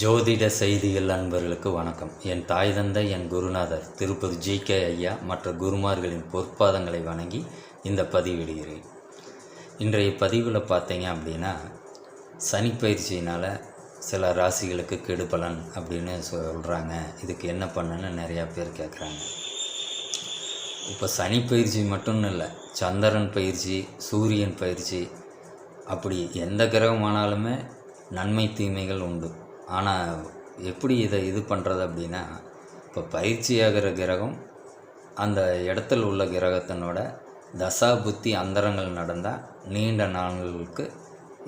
ஜோதிட செய்திகள் அன்பர்களுக்கு வணக்கம். என் தாய் தந்தை என் குருநாதர் திருப்பதி ஜி. கே. ஐயா மற்ற குருமார்களின் பொற்பாதங்களை வணங்கி இந்த பதிவிடுகிறேன். இன்றைய பதிவில் பார்த்தீங்க அப்படின்னா சனிப்பயிற்சியினால் சில ராசிகளுக்கு கெடுபலன் அப்படின்னு சொல்கிறாங்க இதுக்கு என்ன பண்ணுன்னு நிறையா பேர் கேட்குறாங்க இப்போ சனி பயிற்சி மட்டும் இல்லை சந்திரன் பயிற்சி சூரியன் பயிற்சி அப்படி எந்த கிரகமானாலுமே நன்மை தீமைகள் உண்டு. ஆனால் எப்படி இதை இது பண்ணுறது அப்படின்னா இப்போ பயிற்சியாகிற கிரகம் அந்த இடத்துல உள்ள கிரகத்தினோட தசா புத்தி அந்தரங்கள் நடந்தால் நீண்ட நாள்களுக்கு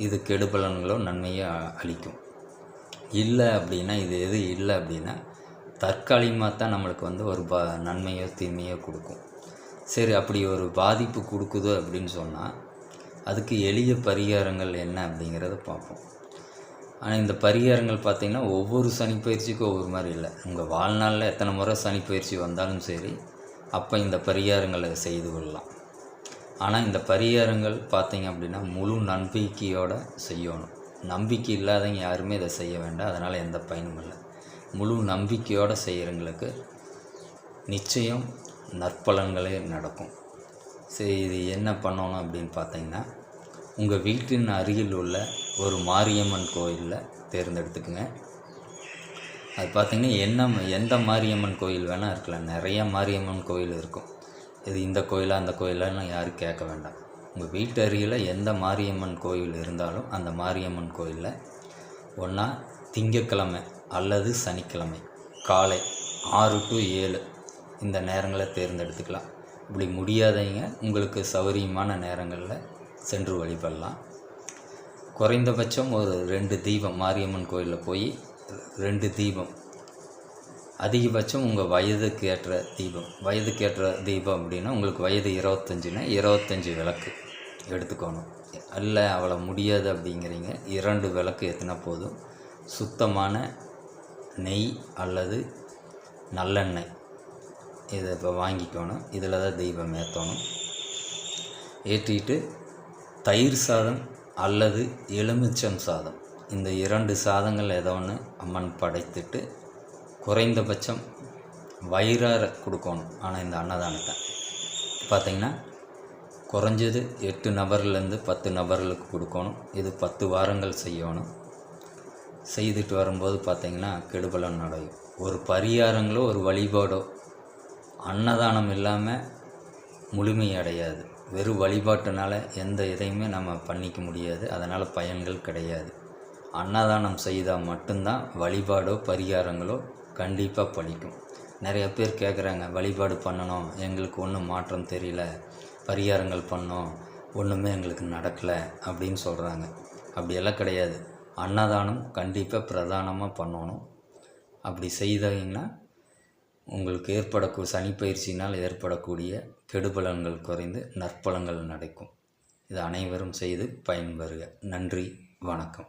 இது கெடுபலன்களோ நன்மையோ அளிக்கும். இல்லை அப்படின்னா இது எது இல்லை அப்படின்னா தற்காலிகமாக தான் நம்மளுக்கு வந்து ஒரு ப நன்மையோ தீமையோ கொடுக்கும். சரி அப்படி ஒரு பாதிப்பு கொடுக்குது அப்படின்னு சொன்னால் அதுக்கு எளிய பரிகாரங்கள் என்ன அப்படிங்கிறத பார்ப்போம். ஆனால் இந்த பரிகாரங்கள் பார்த்திங்கன்னா ஒவ்வொரு சனிப்பயிற்சிக்கும் ஒவ்வொரு மாதிரி இல்லை. உங்கள் வாழ்நாளில் எத்தனை முறை சனிப்பயிற்சி வந்தாலும் சரி அப்போ இந்த பரிகாரங்களை செய்து கொள்ளலாம். ஆனால் இந்த பரிகாரங்கள் பார்த்திங்க அப்படின்னா முழு நம்பிக்கையோடு செய்யணும். நம்பிக்கை இல்லாதவங்க யாருமே இதை செய்ய வேண்டாம். அதனால் எந்த பயனும் இல்லை. முழு நம்பிக்கையோடு செய்கிறவங்களுக்கு நிச்சயம் நற்பலன்களே நடக்கும். சரி இது என்ன பண்ணணும் அப்படின்னு பார்த்தீங்கன்னா உங்கள் வீட்டின் அருகில் உள்ள ஒரு மாரியம்மன் கோயிலில் தேர்ந்தெடுத்துக்குங்க. அது பார்த்திங்கன்னா என்ன எந்த மாரியம்மன் கோயில் வேணால் இருக்கலாம். நிறைய மாரியம்மன் கோயில் இருக்கும். இது இந்த கோயிலாக அந்த கோயிலான்னு யாரும் கேட்க வேண்டாம். உங்கள் வீட்டு அருகில் எந்த மாரியம்மன் கோயில் இருந்தாலும் அந்த மாரியம்மன் கோயிலில் ஒன்றா திங்கக்கிழமை அல்லது சனிக்கிழமை காலை ஆறு டு ஏழு இந்த நேரங்களை தேர்ந்தெடுத்துக்கலாம். இப்படி முடியாதவங்க உங்களுக்கு சௌகரியமான நேரங்களில் சென்று வழிபடலாம். குறைந்தபட்சம் ஒரு ரெண்டு தீபம் மாரியம்மன் கோயிலில் போய் ரெண்டு தீபம். அதிகபட்சம் உங்கள் வயதுக்கு ஏற்ற தீபம். வயதுக்கு ஏற்ற தீபம் அப்படின்னா உங்களுக்கு வயது இருபத்தஞ்சுன்னா இருபத்தஞ்சி விளக்கு எடுத்துக்கணும். அல்ல அவ்வளோ முடியாது அப்படிங்கிறீங்க. இரண்டு விளக்கு ஏற்றினா போதும். சுத்தமான நெய் அல்லது நல்லெண்ணெய் இதை இப்போ வாங்கிக்கணும். இதில் தான் தெய்வம் ஏற்றணும் ஏற்றிட்டு தயிர் சாதம் அல்லது எலுமிச்சம் சாதம். இந்த இரண்டு சாதங்கள் ஏதோ ஒன்று அம்மன் படைத்துட்டு குறைந்தபட்சம் வயிறார கொடுக்கணும். ஆனால் இந்த அன்னதானத்தை. பார்த்திங்கன்னா குறைஞ்சது எட்டு நபர்லேருந்து பத்து நபர்களுக்கு கொடுக்கணும். இது பத்து வாரங்கள் செய்யணும். செய்துட்டு வரும்போது பார்த்திங்கன்னா கெடுபலம் நடையும் ஒரு பரிகாரங்களோ ஒரு வழிபாடோ அன்னதானம் இல்லாமல் முழுமையடையாது வெறும் வழிபாட்டுனால எந்த இதையுமே நம்ம பண்ணிக்க முடியாது. அதனால் பயன்கள் கிடையாது. அன்னதானம் செய்தால் மட்டும்தான் வழிபாடோ பரிகாரங்களோ கண்டிப்பாக பழிக்கும் நிறைய பேர் கேட்குறாங்க வழிபாடு பண்ணணும் எங்களுக்கு ஒன்றும் மாற்றம் தெரியல. பரிகாரங்கள் பண்ணோம் ஒன்றுமே எங்களுக்கு நடக்கலை. அப்படின்னு சொல்கிறாங்க அப்படியெல்லாம் கிடையாது. அன்னதானம் கண்டிப்பாக பிரதானமாக பண்ணணும். அப்படி செய்தீங்கன்னா உங்களுக்கு ஏற்படக்கூடிய சனிப்பயிற்சியினால் ஏற்படக்கூடிய கெடுபலன்கள் குறைந்து நற்பலங்கள் நடக்கும். இது அனைவரும் செய்து பயன்பெறுக நன்றி. வணக்கம்.